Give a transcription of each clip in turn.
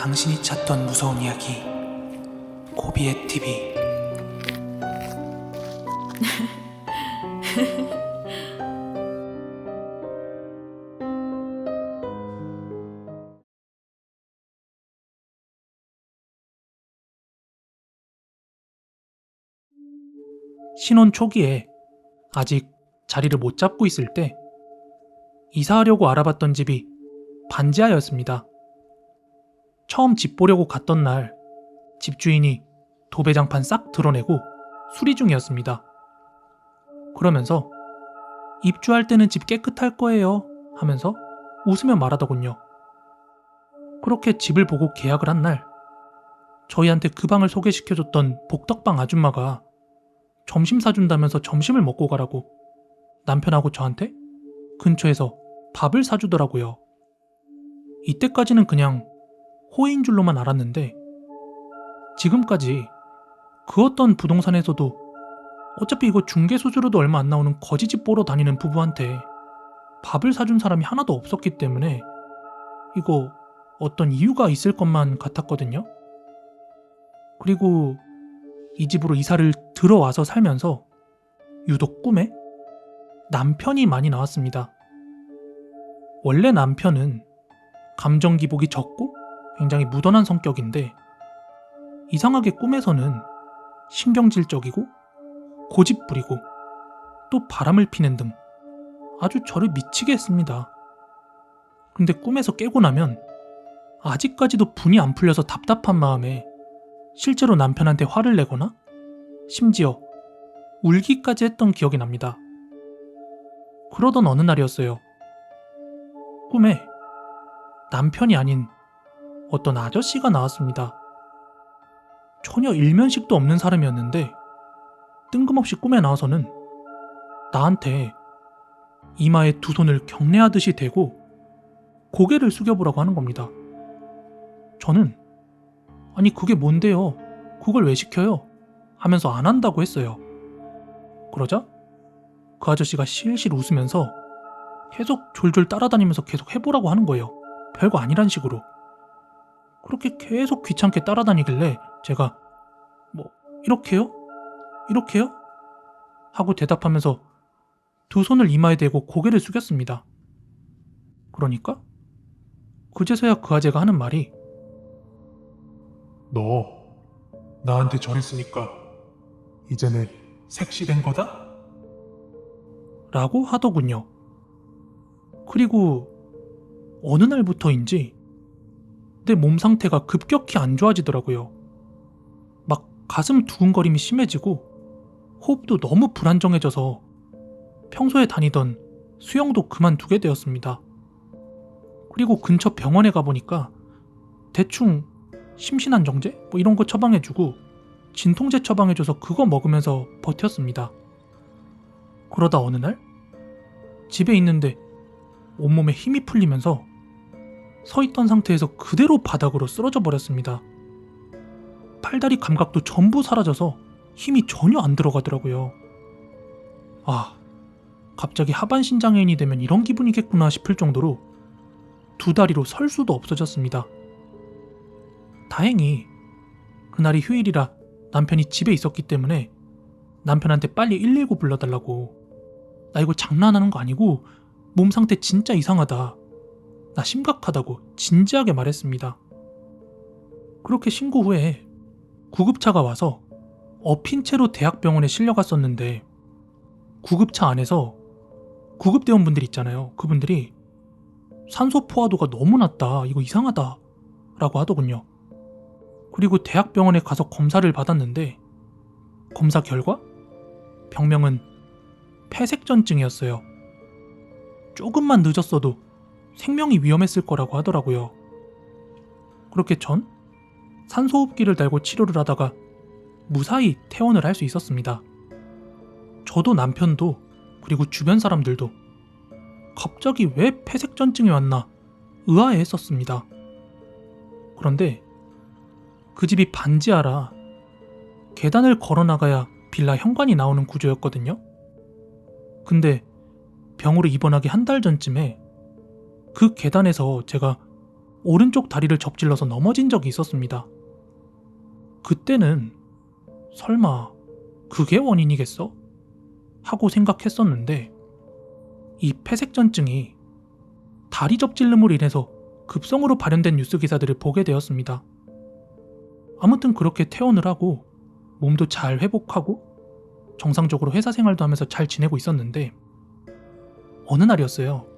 당신이 찾던 무서운 이야기 고비의 TV 신혼 초기에 아직 자리를 못 잡고 있을 때 이사하려고 알아봤던 집이 반지하였습니다. 처음 집 보려고 갔던 날 집주인이 도배장판 싹 드러내고 수리 중이었습니다. 그러면서 입주할 때는 집 깨끗할 거예요 하면서 웃으며 말하더군요. 그렇게 집을 보고 계약을 한 날 저희한테 그 방을 소개시켜줬던 복덕방 아줌마가 점심 사준다면서 점심을 먹고 가라고 남편하고 저한테 근처에서 밥을 사주더라고요. 이때까지는 그냥 호의인 줄로만 알았는데 지금까지 그 어떤 부동산에서도 어차피 이거 중개 수수료도 얼마 안 나오는 거지집 보러 다니는 부부한테 밥을 사준 사람이 하나도 없었기 때문에 이거 어떤 이유가 있을 것만 같았거든요. 그리고 이 집으로 이사를 들어와서 살면서 유독 꿈에 남편이 많이 나왔습니다. 원래 남편은 감정 기복이 적고 굉장히 무던한 성격인데 이상하게 꿈에서는 신경질적이고 고집 부리고 또 바람을 피는 등 아주 저를 미치게 했습니다. 근데 꿈에서 깨고 나면 아직까지도 분이 안 풀려서 답답한 마음에 실제로 남편한테 화를 내거나 심지어 울기까지 했던 기억이 납니다. 그러던 어느 날이었어요. 꿈에 남편이 아닌 어떤 아저씨가 나왔습니다. 전혀 일면식도 없는 사람이었는데 뜬금없이 꿈에 나와서는 나한테 이마에 두 손을 경례하듯이 대고 고개를 숙여보라고 하는 겁니다. 저는 아니 그게 뭔데요? 그걸 왜 시켜요? 하면서 안 한다고 했어요. 그러자 그 아저씨가 실실 웃으면서 계속 졸졸 따라다니면서 계속 해보라고 하는 거예요. 별거 아니란 식으로. 그렇게 계속 귀찮게 따라다니길래 제가 뭐 이렇게요? 이렇게요? 하고 대답하면서 두 손을 이마에 대고 고개를 숙였습니다. 그러니까 그제서야 그 아재가 하는 말이 너 나한테 전했으니까 이제는 색시된 거다? 라고 하더군요. 그리고 어느 날부터인지 내 몸 상태가 급격히 안 좋아지더라고요. 막 가슴 두근거림이 심해지고 호흡도 너무 불안정해져서 평소에 다니던 수영도 그만두게 되었습니다. 그리고 근처 병원에 가보니까 대충 심신한 정제? 뭐 이런 거 처방해주고 진통제 처방해줘서 그거 먹으면서 버텼습니다. 그러다 어느 날 집에 있는데 온몸에 힘이 풀리면서 서 있던 상태에서 그대로 바닥으로 쓰러져 버렸습니다. 팔다리 감각도 전부 사라져서 힘이 전혀 안 들어가더라고요. 아, 갑자기 하반신 장애인이 되면 이런 기분이겠구나 싶을 정도로 두 다리로 설 수도 없어졌습니다. 다행히 그날이 휴일이라 남편이 집에 있었기 때문에 남편한테 빨리 119 불러달라고 나 이거 장난하는 거 아니고 몸 상태 진짜 이상하다. 나 심각하다고 진지하게 말했습니다. 그렇게 신고 후에 구급차가 와서 엎인 채로 대학병원에 실려갔었는데 구급차 안에서 구급대원분들 있잖아요. 그분들이 산소 포화도가 너무 낮다. 이거 이상하다. 라고 하더군요. 그리고 대학병원에 가서 검사를 받았는데 검사 결과 병명은 폐색전증이었어요. 조금만 늦었어도 생명이 위험했을 거라고 하더라고요. 그렇게 전 산소호흡기를 달고 치료를 하다가 무사히 퇴원을 할 수 있었습니다. 저도 남편도 그리고 주변 사람들도 갑자기 왜 폐색전증이 왔나 의아해 했었습니다. 그런데 그 집이 반지하라 계단을 걸어 나가야 빌라 현관이 나오는 구조였거든요. 근데 병으로 입원하기 한 달 전쯤에 그 계단에서 제가 오른쪽 다리를 접질러서 넘어진 적이 있었습니다. 그때는 설마 그게 원인이겠어? 하고 생각했었는데 이 폐색전증이 다리 접질름으로 인해서 급성으로 발현된 뉴스 기사들을 보게 되었습니다. 아무튼 그렇게 퇴원을 하고 몸도 잘 회복하고 정상적으로 회사 생활도 하면서 잘 지내고 있었는데 어느 날이었어요.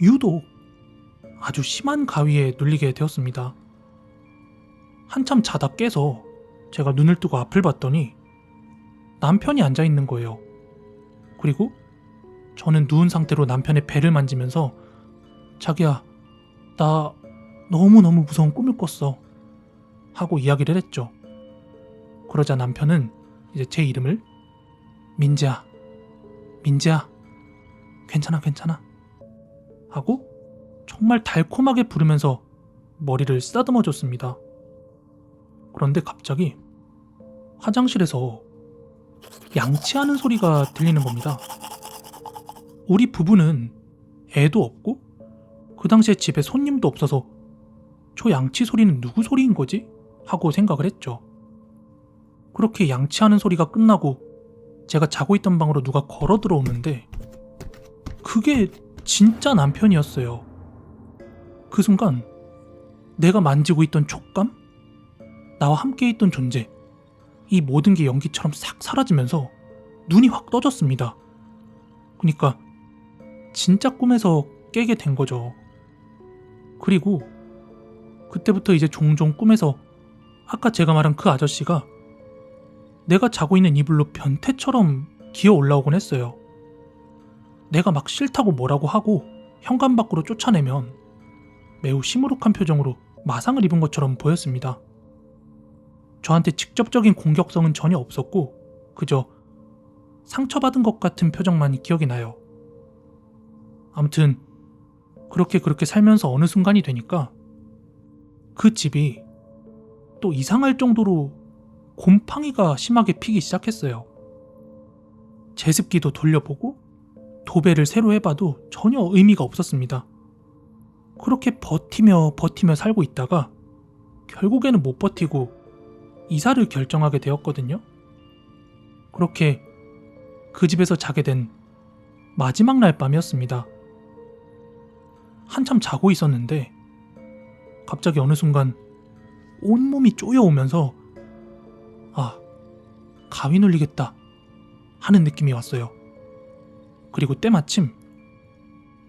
유독 아주 심한 가위에 눌리게 되었습니다. 한참 자다 깨서 제가 눈을 뜨고 앞을 봤더니 남편이 앉아 있는 거예요. 그리고 저는 누운 상태로 남편의 배를 만지면서 자기야, 나 너무너무 무서운 꿈을 꿨어. 하고 이야기를 했죠. 그러자 남편은 이제 제 이름을 민지야, 민지야, 괜찮아, 괜찮아. 하고 정말 달콤하게 부르면서 머리를 쓰다듬어 줬습니다. 그런데 갑자기 화장실에서 양치하는 소리가 들리는 겁니다. 우리 부부는 애도 없고 그 당시에 집에 손님도 없어서 저 양치 소리는 누구 소리인 거지? 하고 생각을 했죠. 그렇게 양치하는 소리가 끝나고 제가 자고 있던 방으로 누가 걸어 들어오는데 그게 진짜 남편이었어요. 그 순간 내가 만지고 있던 촉감, 나와 함께 있던 존재, 이 모든 게 연기처럼 싹 사라지면서 눈이 확 떠졌습니다. 그니까 진짜 꿈에서 깨게 된 거죠. 그리고 그때부터 이제 종종 꿈에서 아까 제가 말한 그 아저씨가 내가 자고 있는 이불로 변태처럼 기어 올라오곤 했어요. 내가 막 싫다고 뭐라고 하고 현관 밖으로 쫓아내면 매우 시무룩한 표정으로 마상을 입은 것처럼 보였습니다. 저한테 직접적인 공격성은 전혀 없었고 그저 상처받은 것 같은 표정만 기억이 나요. 아무튼 그렇게 그렇게 살면서 어느 순간이 되니까 그 집이 또 이상할 정도로 곰팡이가 심하게 피기 시작했어요. 제습기도 돌려보고 도배를 새로 해봐도 전혀 의미가 없었습니다. 그렇게 버티며 버티며 살고 있다가 결국에는 못 버티고 이사를 결정하게 되었거든요. 그렇게 그 집에서 자게 된 마지막 날 밤이었습니다. 한참 자고 있었는데 갑자기 어느 순간 온몸이 쪼여오면서 아, 가위 눌리겠다 하는 느낌이 왔어요. 그리고 때마침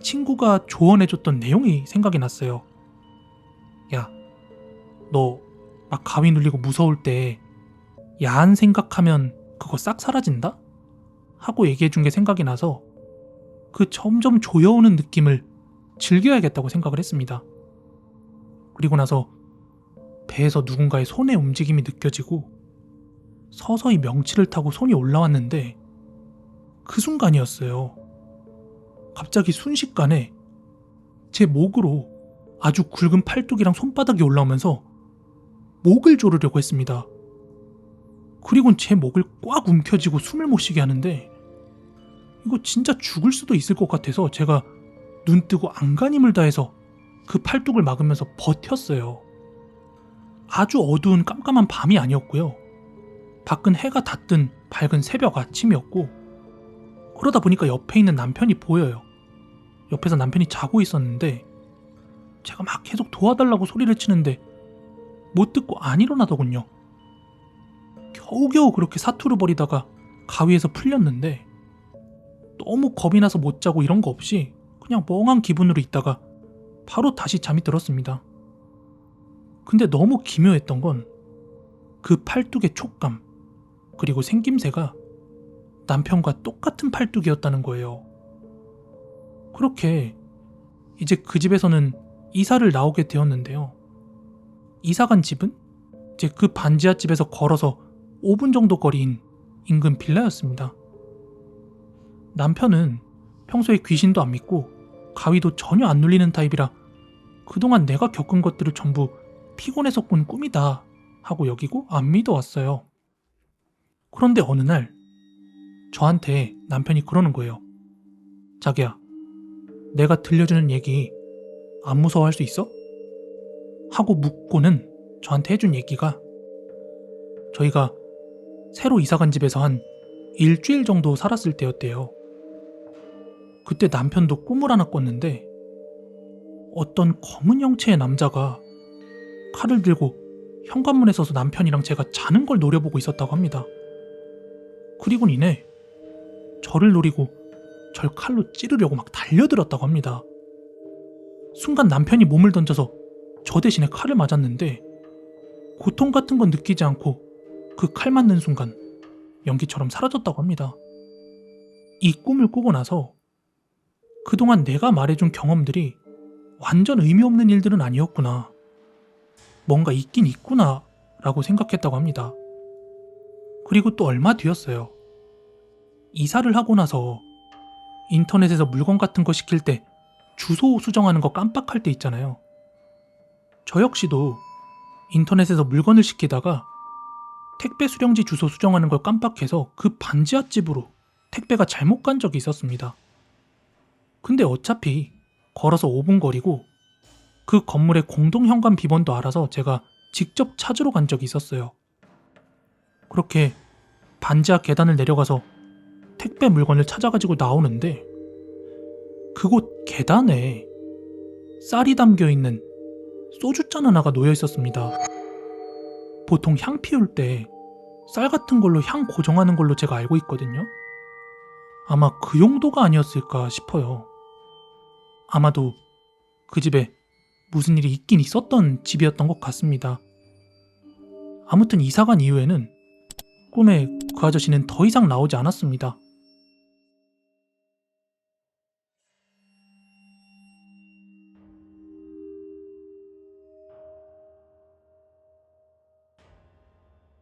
친구가 조언해줬던 내용이 생각이 났어요. 야, 너 막 가위 눌리고 무서울 때 야한 생각하면 그거 싹 사라진다? 하고 얘기해준 게 생각이 나서 그 점점 조여오는 느낌을 즐겨야겠다고 생각을 했습니다. 그리고 나서 배에서 누군가의 손의 움직임이 느껴지고 서서히 명치를 타고 손이 올라왔는데 그 순간이었어요. 갑자기 순식간에 제 목으로 아주 굵은 팔뚝이랑 손바닥이 올라오면서 목을 조르려고 했습니다. 그리곤 제 목을 꽉 움켜쥐고 숨을 못 쉬게 하는데 이거 진짜 죽을 수도 있을 것 같아서 제가 눈 뜨고 안간힘을 다해서 그 팔뚝을 막으면서 버텼어요. 아주 어두운 깜깜한 밤이 아니었고요. 밖은 해가 닿든 밝은 새벽 아침이었고 그러다 보니까 옆에 있는 남편이 보여요. 옆에서 남편이 자고 있었는데 제가 막 계속 도와달라고 소리를 치는데 못 듣고 안 일어나더군요. 겨우겨우 그렇게 사투를 벌이다가 가위에서 풀렸는데 너무 겁이 나서 못 자고 이런 거 없이 그냥 멍한 기분으로 있다가 바로 다시 잠이 들었습니다. 근데 너무 기묘했던 건 그 팔뚝의 촉감 그리고 생김새가 남편과 똑같은 팔뚝이었다는 거예요. 그렇게 이제 그 집에서는 이사를 나오게 되었는데요. 이사 간 집은 이제 그 반지하 집에서 걸어서 5분 정도 거리인 인근 빌라였습니다. 남편은 평소에 귀신도 안 믿고 가위도 전혀 안 눌리는 타입이라 그동안 내가 겪은 것들을 전부 피곤해서 꾼 꿈이다 하고 여기고 안 믿어왔어요. 그런데 어느 날 저한테 남편이 그러는 거예요. 자기야, 내가 들려주는 얘기 안 무서워할 수 있어? 하고 묻고는 저한테 해준 얘기가 저희가 새로 이사간 집에서 한 일주일 정도 살았을 때였대요. 그때 남편도 꿈을 하나 꿨는데 어떤 검은 형체의 남자가 칼을 들고 현관문에 서서 남편이랑 제가 자는 걸 노려보고 있었다고 합니다. 그리고 이내 저를 노리고 절 칼로 찌르려고 막 달려들었다고 합니다. 순간 남편이 몸을 던져서 저 대신에 칼을 맞았는데 고통 같은 건 느끼지 않고 그 칼 맞는 순간 연기처럼 사라졌다고 합니다. 이 꿈을 꾸고 나서 그동안 내가 말해준 경험들이 완전 의미 없는 일들은 아니었구나. 뭔가 있긴 있구나 라고 생각했다고 합니다. 그리고 또 얼마 뒤였어요. 이사를 하고 나서 인터넷에서 물건 같은 거 시킬 때 주소 수정하는 거 깜빡할 때 있잖아요. 저 역시도 인터넷에서 물건을 시키다가 택배 수령지 주소 수정하는 걸 깜빡해서 그 반지하 집으로 택배가 잘못 간 적이 있었습니다. 근데 어차피 걸어서 5분 거리고 그 건물의 공동 현관 비번도 알아서 제가 직접 찾으러 간 적이 있었어요. 그렇게 반지하 계단을 내려가서 택배 물건을 찾아가지고 나오는데 그곳 계단에 쌀이 담겨 있는 소주잔 하나가 놓여 있었습니다. 보통 향 피울 때 쌀 같은 걸로 향 고정하는 걸로 제가 알고 있거든요. 아마 그 용도가 아니었을까 싶어요. 아마도 그 집에 무슨 일이 있긴 있었던 집이었던 것 같습니다. 아무튼 이사간 이후에는 꿈에 그 아저씨는 더 이상 나오지 않았습니다.